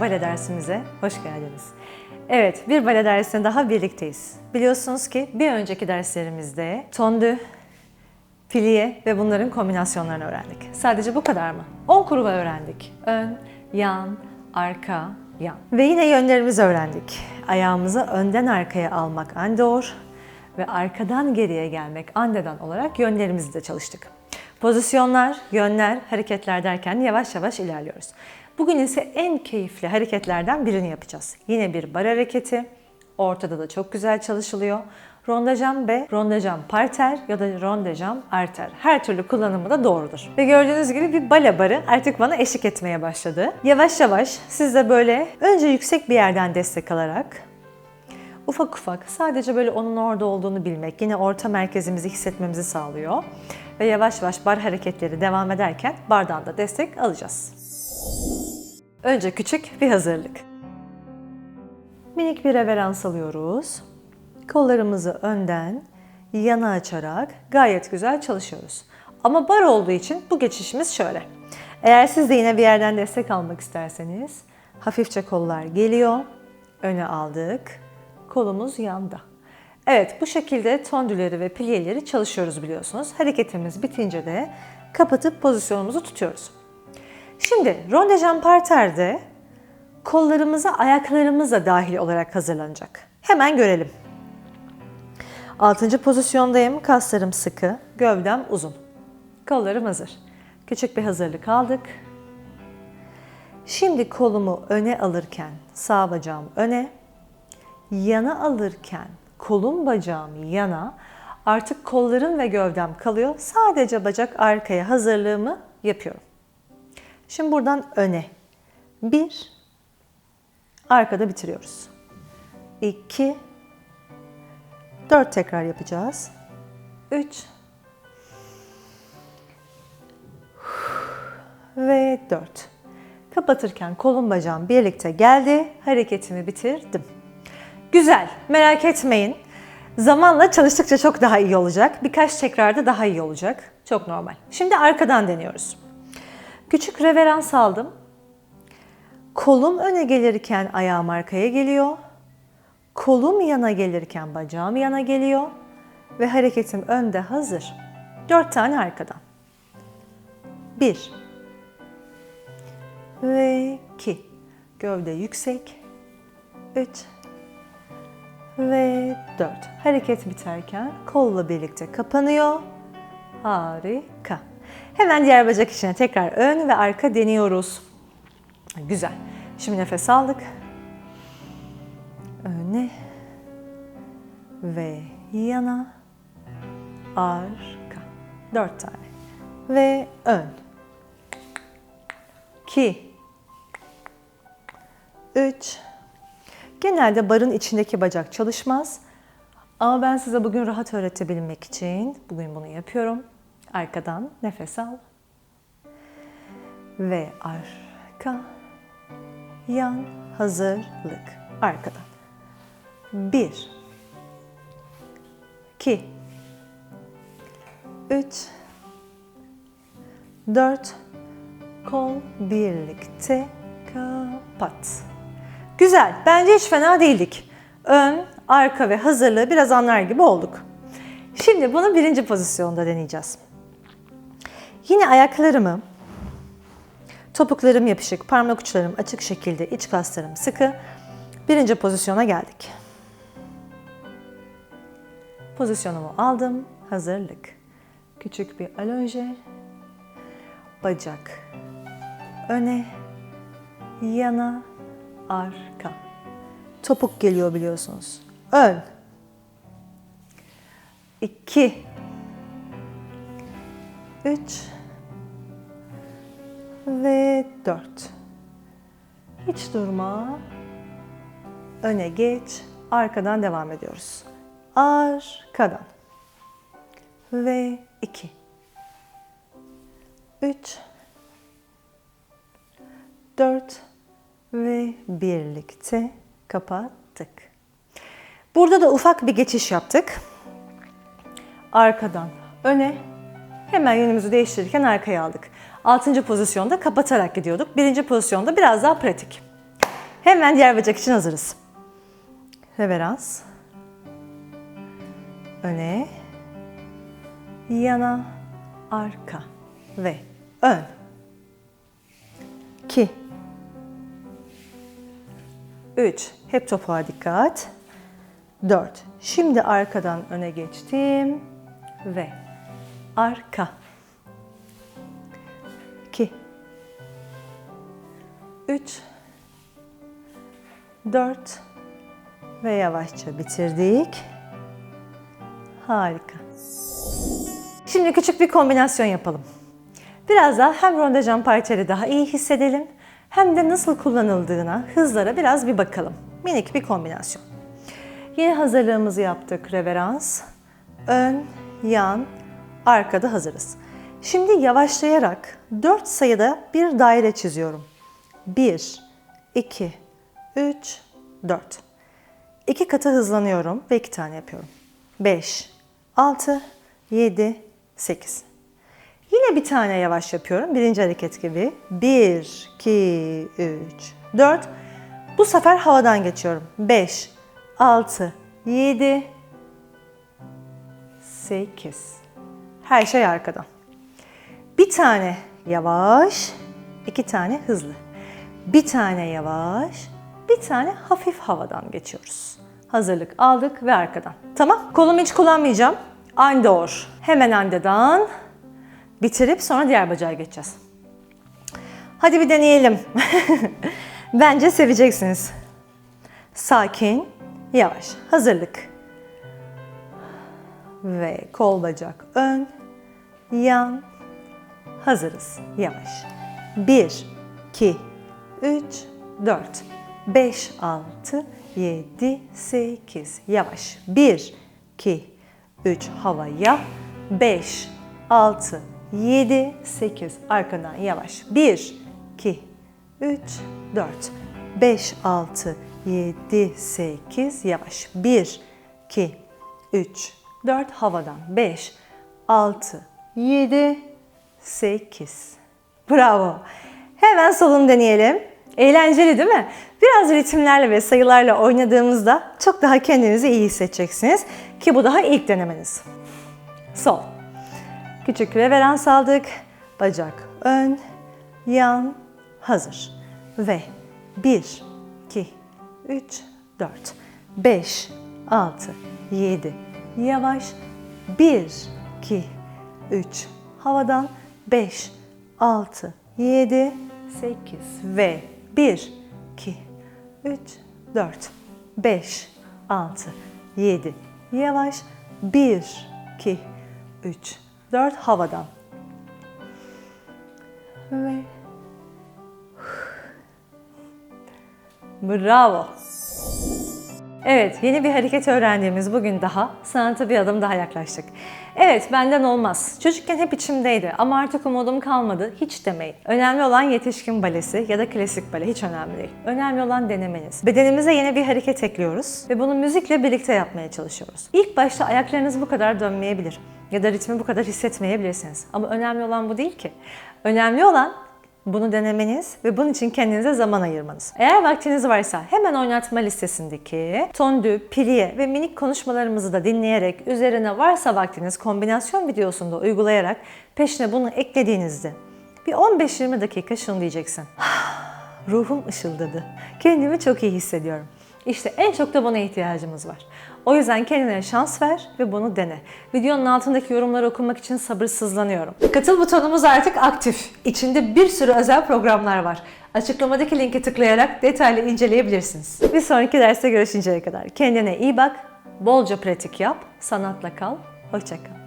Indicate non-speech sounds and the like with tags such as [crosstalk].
bale dersimize hoş geldiniz. Evet, bir bale dersinde daha birlikteyiz. Biliyorsunuz ki bir önceki derslerimizde tondü, piliye ve bunların kombinasyonlarını öğrendik. Sadece bu kadar mı? 10 kuruva öğrendik. Ön, yan, arka, yan. Ve yine yönlerimizi öğrendik. Ayağımızı önden arkaya almak andor ve arkadan geriye gelmek andeden olarak yönlerimizi de çalıştık. Pozisyonlar, yönler, hareketler derken yavaş yavaş ilerliyoruz. Bugün ise en keyifli hareketlerden birini yapacağız. Yine bir bar hareketi. Ortada da çok güzel çalışılıyor. Rondajam ve rondajam parter ya da rondajam arter. Her türlü kullanımı da doğrudur. Ve gördüğünüz gibi bir bale barı artık bana eşlik etmeye başladı. Yavaş yavaş siz de böyle önce yüksek bir yerden destek alarak ufak ufak sadece böyle onun orada olduğunu bilmek yine orta merkezimizi hissetmemizi sağlıyor. Ve yavaş yavaş bar hareketleri devam ederken bardan da destek alacağız. Önce küçük bir hazırlık. Minik bir reverans alıyoruz. Kollarımızı önden yana açarak gayet güzel çalışıyoruz. Ama bar olduğu için bu geçişimiz şöyle. Eğer siz de yine bir yerden destek almak isterseniz hafifçe kollar geliyor. Öne aldık. Kolumuz yanda. Evet bu şekilde tondüleri ve pilyeleri çalışıyoruz biliyorsunuz. Hareketimiz bitince de kapatıp pozisyonumuzu tutuyoruz. Şimdi rondejan parterde kollarımıza ayaklarımız da dahil olarak hazırlanacak. Hemen görelim. Altıncı pozisyondayım. Kaslarım sıkı, gövdem uzun. Kollarım hazır. Küçük bir hazırlık aldık. Şimdi kolumu öne alırken sağ bacağım öne, yana alırken kolum bacağım yana, artık kollarım ve gövdem kalıyor. Sadece bacak arkaya hazırlığımı yapıyorum. Şimdi buradan öne. Bir, arkada bitiriyoruz. İki, dört tekrar yapacağız. Üç ve dört. Kapatırken kolum bacağım birlikte geldi. Hareketimi bitirdim. Güzel, merak etmeyin. Zamanla çalıştıkça çok daha iyi olacak. Birkaç tekrarda daha iyi olacak. Çok normal. Şimdi arkadan deniyoruz. Küçük reverans aldım. Kolum öne gelirken ayağım arkaya geliyor. Kolum yana gelirken bacağım yana geliyor. Ve hareketim önde hazır. Dört tane arkadan. Bir. Ve iki. Gövde yüksek. Üç. Ve dört. Hareket biterken kolla birlikte kapanıyor. Harika. Hemen diğer bacak içine tekrar ön ve arka deniyoruz. Güzel. Şimdi nefes aldık. Öne ve yana arka. Dört tane. Ve ön. İki. Üç. Genelde barın içindeki bacak çalışmaz. Ama ben size bugün rahat öğretebilmek için bugün bunu yapıyorum. Arkadan nefes al. Ve arka, yan, hazırlık. Arkadan. Bir, iki, üç, dört, kol birlikte kapat. Güzel. Bence hiç fena değildik. Ön, arka ve hazırlığı biraz anlar gibi olduk. Şimdi bunu birinci pozisyonda deneyeceğiz. Yine ayaklarımı, topuklarım yapışık, parmak uçlarım açık şekilde, iç kaslarım sıkı. Birinci pozisyona geldik. Pozisyonumu aldım. Hazırlık. Küçük bir alonje. Bacak. Öne. Yana. Arka. Topuk geliyor biliyorsunuz. Ön. İki. Üç. Ve dört. Hiç durma. Öne geç. Arkadan devam ediyoruz. Arkadan. Ve iki. Üç. Dört. Ve birlikte kapattık. Burada da ufak bir geçiş yaptık. Arkadan öne. Hemen yönümüzü değiştirirken arkaya aldık. Altıncı pozisyonda kapatarak gidiyorduk. Birinci pozisyonda biraz daha pratik. Hemen diğer bacak için hazırız. Reverans. Öne. Yana. Arka. Ve ön. 2 3 Hep topuğa dikkat. 4 Şimdi arkadan öne geçtim. Ve arka. 2 3 4 ve yavaşça bitirdik. Harika. Şimdi küçük bir kombinasyon yapalım. Biraz daha hem rondejan parteri daha iyi hissedelim hem de nasıl kullanıldığına, hızlara biraz bir bakalım. Minik bir kombinasyon. Yine hazırlığımızı yaptık. Reverans, ön, yan, arkada hazırız. Şimdi yavaşlayarak 4 sayıda bir daire çiziyorum. 1, 2, 3, 4. İki katı hızlanıyorum ve iki tane yapıyorum. 5, 6, 7, 8. Yine bir tane yavaş yapıyorum. Birinci hareket gibi. 1, 2, 3, 4. Bu sefer havadan geçiyorum. 5, 6, 7, 8. Her şey arkadan. Bir tane yavaş, iki tane hızlı. Bir tane yavaş, bir tane hafif havadan geçiyoruz. Hazırlık aldık ve arkadan. Tamam. Kolumu hiç kullanmayacağım. Andor. Hemen andeden bitirip sonra diğer bacağa geçeceğiz. Hadi bir deneyelim. [laughs] Bence seveceksiniz. Sakin, yavaş. Hazırlık. Ve kol bacak ön, yan. Hazırız. Yavaş. 1, 2, 3, 4, 5, 6, 7, 8. Yavaş. 1, 2, 3 havaya. 5, 6, 7, 8. Arkadan yavaş. 1, 2, 3, 4, 5, 6, 7, 8. Yavaş. 1, 2, 3, 4. Havadan. 5, 6, 7, 8. Bravo. Hemen solunu deneyelim. Eğlenceli değil mi? Biraz ritimlerle ve sayılarla oynadığımızda çok daha kendinizi iyi hissedeceksiniz. Ki bu daha ilk denemeniz. Sol. Küçük reverans aldık. Bacak ön, yan, hazır. Ve 1, 2, 3, 4, 5, 6, 7, yavaş. 1, 2, 3, havadan 5, 6, 7, 8 ve 1, 2, 3, 4, 5, 6, 7, yavaş. 1, 2, 3, 4 havadan. Ve Bravo. Evet, yeni bir hareket öğrendiğimiz bugün daha sanata bir adım daha yaklaştık. Evet, benden olmaz. Çocukken hep içimdeydi ama artık umudum kalmadı. Hiç demeyin. Önemli olan yetişkin balesi ya da klasik bale hiç önemli değil. Önemli olan denemeniz. Bedenimize yeni bir hareket ekliyoruz ve bunu müzikle birlikte yapmaya çalışıyoruz. İlk başta ayaklarınız bu kadar dönmeyebilir ya da ritmi bu kadar hissetmeyebilirsiniz. Ama önemli olan bu değil ki. Önemli olan bunu denemeniz ve bunun için kendinize zaman ayırmanız. Eğer vaktiniz varsa hemen oynatma listesindeki tondü, piliye ve minik konuşmalarımızı da dinleyerek üzerine varsa vaktiniz kombinasyon videosunda uygulayarak peşine bunu eklediğinizde bir 15-20 dakika şunu diyeceksin. [sighs] Ruhum ışıldadı. Kendimi çok iyi hissediyorum. İşte en çok da buna ihtiyacımız var. O yüzden kendine şans ver ve bunu dene. Videonun altındaki yorumları okumak için sabırsızlanıyorum. Katıl butonumuz artık aktif. İçinde bir sürü özel programlar var. Açıklamadaki linki tıklayarak detaylı inceleyebilirsiniz. Bir sonraki derste görüşünceye kadar kendine iyi bak, bolca pratik yap, sanatla kal, hoşçakal.